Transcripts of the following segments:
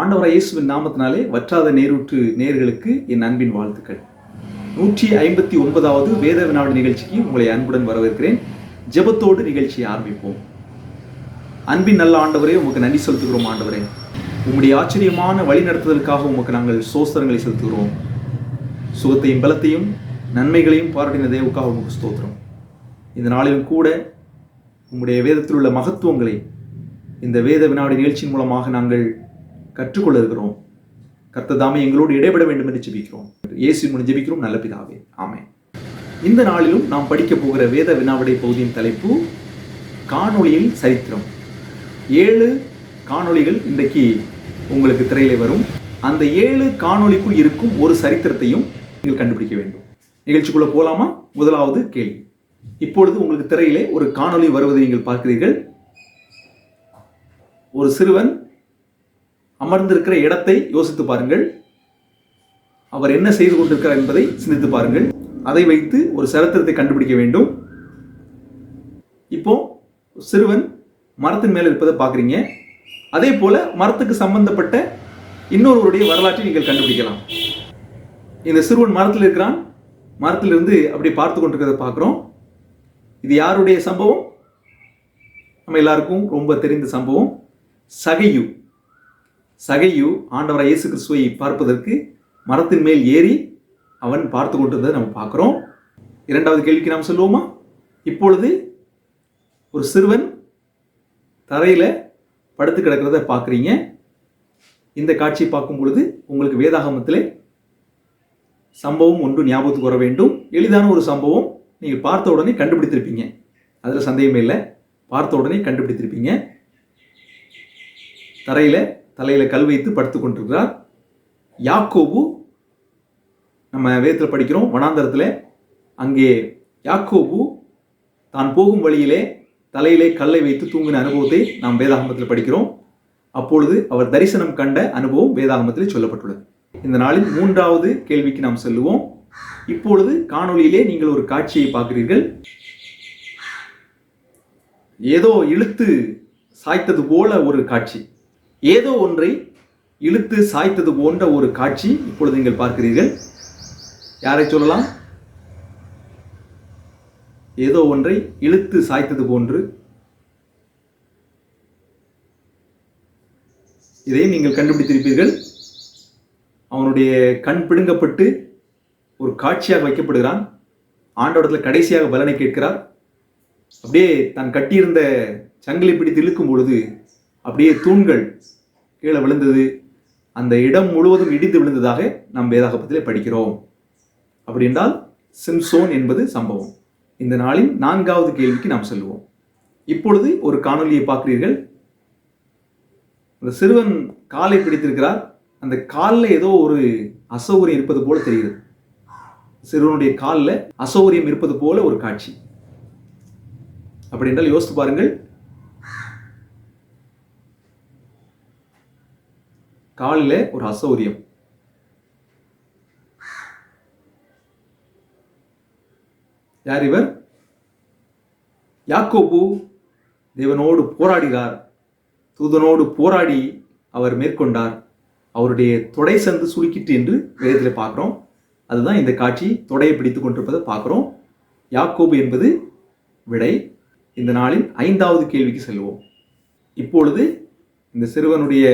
ஆண்டவராய் இயேசுவின் நாமத்தினாலே வற்றாத நேரூற்று நேர்களுக்கு என் அன்பின் வாழ்த்துக்கள். நூற்றி ஐம்பத்தி ஒன்பதாவது வேத வினாடு நிகழ்ச்சிக்கு உங்களை அன்புடன் வரவேற்கிறேன். ஜெபத்தோடு நிகழ்ச்சியை ஆரம்பிப்போம். அன்பின் நல்ல ஆண்டவரே உமக்கு நன்றி செலுத்துகிறோம் ஆண்டவரே. உம்முடைய ஆச்சரியமான வழிநடத்துதலுக்காக உமக்கு நாங்கள் சோஸ்திரங்களை செலுத்துகிறோம். சுகத்தையும் பலத்தையும் நன்மைகளையும் பாராட்டின தேவுக்காக உமக்கு ஸ்தோத்திரம். இந்த நாளிலும் கூட உங்களுடைய வேதத்தில் உள்ள மகத்துவங்களை இந்த வேத வினாடி நிகழ்ச்சியின் மூலமாக நாங்கள் கற்றுக்கொள்ள இருக்கிறோம் கர்த்ததாமே எங்களோடு இடைபெட வேண்டும் என்று ஜெபிக்கிறோம். இயேசு மூலம் ஜெபிக்கிறோம். நல்ல பிதாவே. ஆமே இந்த நாளிலும் நாம் படிக்க போகிற வேத வினாவிடை பகுதியின் தலைப்பு காணொளியில் சரித்திரம். ஏழு காணொளிகள் இன்றைக்கு உங்களுக்கு திரையிலே வரும். அந்த ஏழு காணொளிக்குள் இருக்கும் ஒரு சரித்திரத்தையும் நீங்கள் கண்டுபிடிக்க வேண்டும். நிகழ்ச்சிக்குள்ள போலாமா? முதலாவது கேள்வி. இப்பொழுது உங்களுக்கு திரையிலே ஒரு காணொளி வருவதை நீங்கள் பார்க்கிறீர்கள். ஒரு சிறுவன் அமர்ந்திருக்கிற இடத்தை யோசித்து பாருங்கள். அவர் என்ன செய்து கொண்டிருக்கிறார் என்பதை சிந்தித்து பாருங்கள். அதை வைத்து ஒரு சரித்திரத்தை கண்டுபிடிக்க வேண்டும். இப்போ சிறுவன் மரத்தின் மேலே இருப்பதை பார்க்குறீங்க. அதே போல மரத்துக்கு சம்பந்தப்பட்ட இன்னொருவருடைய வரலாற்றை நீங்கள் கண்டுபிடிக்கலாம். இந்த சிறுவன் மரத்தில் இருக்கிறான். மரத்திலிருந்து அப்படியே பார்த்து கொண்டிருக்கிறத பார்க்குறோம். இது யாருடைய சம்பவம்? நம்ம எல்லாருக்கும் ரொம்ப தெரிந்த சம்பவம். சகையு. சகையு ஆண்டவராக இயேசு கிறிஸ்துவை பார்ப்பதற்கு மரத்தின் மேல் ஏறி அவன் பார்த்து கொண்டிருந்ததை நம்ம பார்க்குறோம். இரண்டாவது கேள்விக்கு நாம் சொல்லுவோமா இப்பொழுது ஒரு சிறுவன் தரையில் படுத்து கிடக்கிறத பார்க்குறீங்க. இந்த காட்சியை பார்க்கும் பொழுது உங்களுக்கு வேதாகமத்தில் சம்பவம் ஒன்று ஞாபகத்துக்கு வர வேண்டும். எளிதான ஒரு சம்பவம். நீங்கள் பார்த்த உடனே கண்டுபிடித்திருப்பீங்க. அதில் சந்தேகமே இல்லை. பார்த்த உடனே கண்டுபிடித்திருப்பீங்க. தரையில் தலையில் கல் வைத்து படுத்து கொண்டிருக்கிறார். யாக்கோபு நம்ம வேதத்தில் படிக்கிறோம் வனாந்தரத்தில். அங்கே யாக்கோபு தான் போகும் வழியிலே தலையிலே கல்லை வைத்து தூங்கின அனுபவத்தை நாம் வேதாகமத்தில் படிக்கிறோம். அப்பொழுது அவர் தரிசனம் கண்ட அனுபவம் வேதாகமத்தில் சொல்லப்பட்டுள்ளது. இந்த நாளில் மூன்றாவது கேள்விக்கு நாம் செல்லுவோம். இப்பொழுது காணொளியிலே நீங்கள் ஒரு காட்சியை பார்க்கிறீர்கள். ஏதோ இழுத்து சாய்த்தது போல ஒரு காட்சி. ஏதோ ஒன்றை இழுத்து சாய்த்தது போன்ற ஒரு காட்சி இப்பொழுது நீங்கள் பார்க்கிறீர்கள். யாரை சொல்லலாம்? ஏதோ ஒன்றை இழுத்து சாய்த்தது போன்று. இதை நீங்கள் கண்டுபிடித்திருப்பீர்கள். அவனுடைய கண் பிடுங்கப்பட்டு ஒரு காட்சியாக வைக்கப்படுகிறான். ஆண்டவரத்தில் கடைசியாக பலனை கேட்கிறார். அப்படியே தான் கட்டியிருந்த சங்கிலி பிடித்து இழுக்கும் பொழுது அப்படியே தூண்கள் கீழே விழுந்தது. அந்த இடம் முழுவதும் இடிந்து விழுந்ததாக நாம் வேதாகப்பத்திலே படிக்கிறோம். அப்படி என்றால் சிம்சோன் என்பது சம்பவம். இந்த நாளின் நான்காவது கேள்விக்கு நாம் செல்வோம். இப்பொழுது ஒரு காணொலியை பார்க்கிறீர்கள். அந்த சிறுவன் காலை பிடித்திருக்கிறார். அந்த காலில் ஏதோ ஒரு அசௌகரியம் இருப்பது போல தெரிகிறது. சிறுவனுடைய காலில் அசௌகரியம் இருப்பது போல ஒரு காட்சி. அப்படி என்றால் யோசித்து பாருங்கள். காலில் ஒரு அசௌரியம். யார் இவர்? யாக்கோபு தேவனோடு போராடினார். தூதனோடு போராடி அவர் மேற்கொண்டார். அவருடைய தொடை சந்து சுருக்கிட்டு என்று வேதத்தில் பார்க்குறோம். அதுதான் இந்த காட்சி. தொடையை பிடித்து கொண்டிருப்பதை பார்க்குறோம். யாக்கோபு என்பது விடை. இந்த நாளின் ஐந்தாவது கேள்விக்கு செல்வோம். இப்பொழுது இந்த சிறுவனுடைய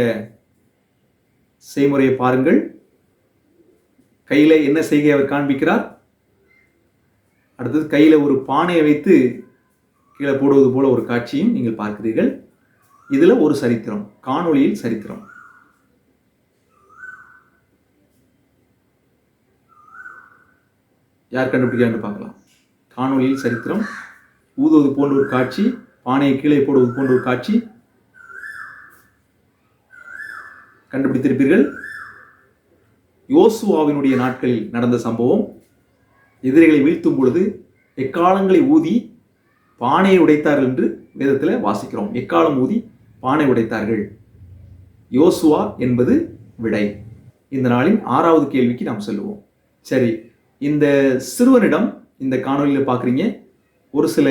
செய்முறையை பாருங்கள். கையில் என்ன செய்கை அவர் காண்பிக்கிறார்? அடுத்தது கையில் ஒரு பானையை வைத்து கீழே போடுவது போல ஒரு காட்சியும் நீங்கள் பார்க்கிறீர்கள். இதில் ஒரு சரித்திரம் காணொளியில் சரித்திரம். யார் கண்டுபிடிக்கிறான்னு பார்க்கலாம். காணொளியில் சரித்திரம். ஊதுவது போன்ற ஒரு காட்சி பானையை கீழே போடுவது போன்ற ஒரு காட்சி கண்டுபிடித்திருப்பீர்கள். யோசுவாவினுடைய நாட்களில் நடந்த சம்பவம் எதிரிகளை வீழ்த்தும் பொழுது எக்காலங்களை ஊதி பானையை உடைத்தார்கள் என்று வேதத்தில் வாசிக்கிறோம். எக்காலம் ஊதி பானை உடைத்தார்கள்? யோசுவா என்பது விடை. இந்த நாளின் ஆறாவது கேள்விக்கு நாம் செல்லுவோம். சரி இந்த சிறுவனிடம் இந்த காணொலியில் பார்க்குறீங்க. ஒரு சில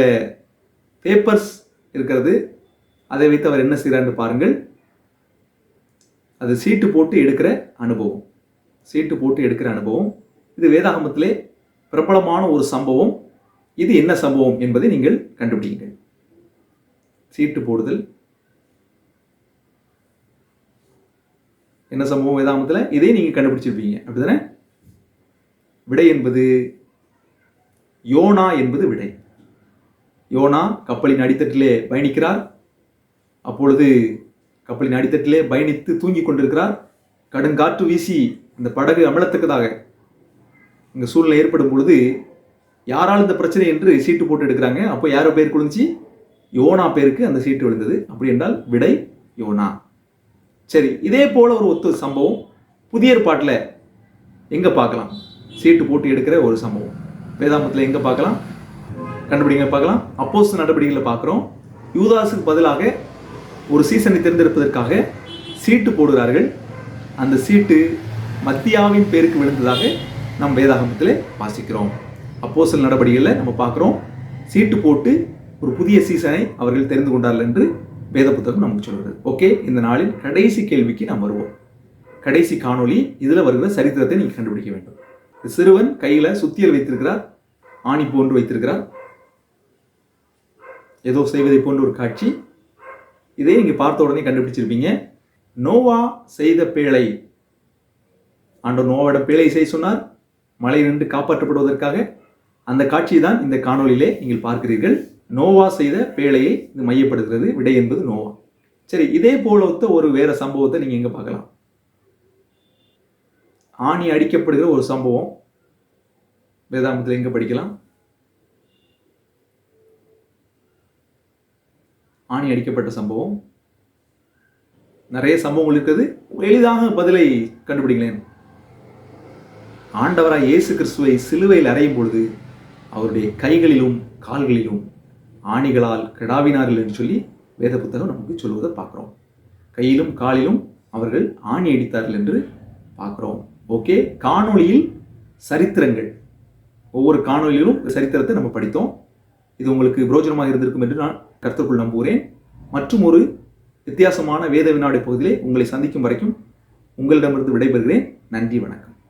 பேப்பர்ஸ் இருக்கிறது. அதை வைத்து அவர் என்ன செய்கிறார்னு பாருங்கள். அது சீட்டு போட்டு எடுக்கிற அனுபவம். சீட்டு போட்டு எடுக்கிற அனுபவம். இது வேதாகமத்திலே பிரபலமான ஒரு சம்பவம். இது என்ன சம்பவம் என்பதை நீங்கள் கண்டுபிடிங்கள் சீட்டு போடுதல். என்ன சம்பவம் வேதாகமத்தில்? இதை நீங்கள் கண்டுபிடிச்சிருப்பீங்க. அப்படிதானே? விடை என்பது யோனா என்பது விடை. யோனா கப்பலின் அடித்தட்டிலே பயணிக்கிறார். அப்பொழுது கப்பலின் அடித்தட்டிலே பயணித்து தூங்கிக் கொண்டிருக்கிறார். கடுங்காற்று வீசி அந்த படகு அமலத்தக்கதாக இந்த சூழ்நிலை ஏற்படும் பொழுது யாரால் இந்த பிரச்சனை என்று சீட்டு போட்டு எடுக்கிறாங்க? அப்போ யாரோ பேர் குளிஞ்சி யோனா பேருக்கு அந்த சீட்டு விழுந்தது. அப்படி என்றால் விடை யோனா. சரி இதே போல ஒரு ஒத்து சம்பவம் புதிய ஏற்பாட்டில் எங்கே பார்க்கலாம்? சீட்டு போட்டு எடுக்கிற ஒரு சம்பவம். வேதாமத்தில் எங்கே பார்க்கலாம்? கண்டுபிடிங்க பார்க்கலாம். அப்போஸ் நடவடிக்கைகளை பார்க்குறோம். யூதாஸுக்கு பதிலாக ஒரு சீசனை தேர்ந்தெடுப்பதற்காக சீட்டு போடுகிறார்கள். அந்த சீட்டு மத்தியாவின் பேருக்கு விழுந்ததாக நம் வேதாகமத்தில் வாசிக்கிறோம். அப்போஸ்தல நடவடிக்கைகளில் நம்ம பார்க்குறோம். சீட்டு போட்டு ஒரு புதிய சீசனை அவர்கள் தெரிந்து கொண்டார்கள் என்று வேத புத்தகம் நமக்கு சொல்கிறது. ஓகே இந்த நாளில் கடைசி கேள்விக்கு நாம் வருவோம். கடைசி காணொளி இதில் வருகிற சரித்திரத்தை நீங்கள் கண்டுபிடிக்க வேண்டும். சிறுவன் கையில் சுத்தியல் வைத்திருக்கிறார் ஆணி போன்று வைத்திருக்கிறார். ஏதோ செய்வதை போன்ற ஒரு காட்சி இதை நீங்கள் பார்த்த உடனே கண்டுபிடிச்சிருப்பீங்க. நோவா செய்த பேழை. ஆண்டவர் நோவாட பேழை செய்ய சொன்னார். மழை நின்று காப்பாற்றப்படுவதற்காக. அந்த காட்சியை தான் இந்த காணொளியிலே நீங்கள் பார்க்கிறீர்கள். நோவா செய்த பேழையை இது மையப்படுத்துகிறது. விடை என்பது நோவா. சரி இதே போல ஒத்த ஒரு வேற சம்பவத்தை நீங்கள் எங்கே பார்க்கலாம். ஆணி அடிக்கப்படுகிற ஒரு சம்பவம். வேதாமத்தில் எங்கே படிக்கலாம்? ஆணி அடிக்கப்பட்ட சம்பவம். நிறைய சம்பவங்கள் இருக்குது. எளிதாக பதிலை கண்டுபிடிங்களேன். ஆண்டவராக இயேசு கிறிஸ்துவை சிலுவையில் அறையும் பொழுது அவருடைய கைகளிலும் கால்களிலும் ஆணிகளால் கிடாவினார்கள் என்று சொல்லி வேத புத்தகம் நமக்கு சொல்வதை பார்க்குறோம். கையிலும் காலிலும் அவர்கள் ஆணி அடித்தார்கள் என்று பார்க்குறோம். ஓகே காணொளியில் சரித்திரங்கள். ஒவ்வொரு காணொளியிலும் சரித்திரத்தை நம்ம படித்தோம். இது உங்களுக்கு பிரோஜனமாக இருந்திருக்கும் என்று நான் கருத்துக்குள் நம்புகிறேன். மற்றும் ஒரு வித்தியாசமான வேத வினாடி பகுதியிலே உங்களை சந்திக்கும் வரைக்கும் உங்களிடமிருந்து விடைபெறுகிறேன். நன்றி வணக்கம்.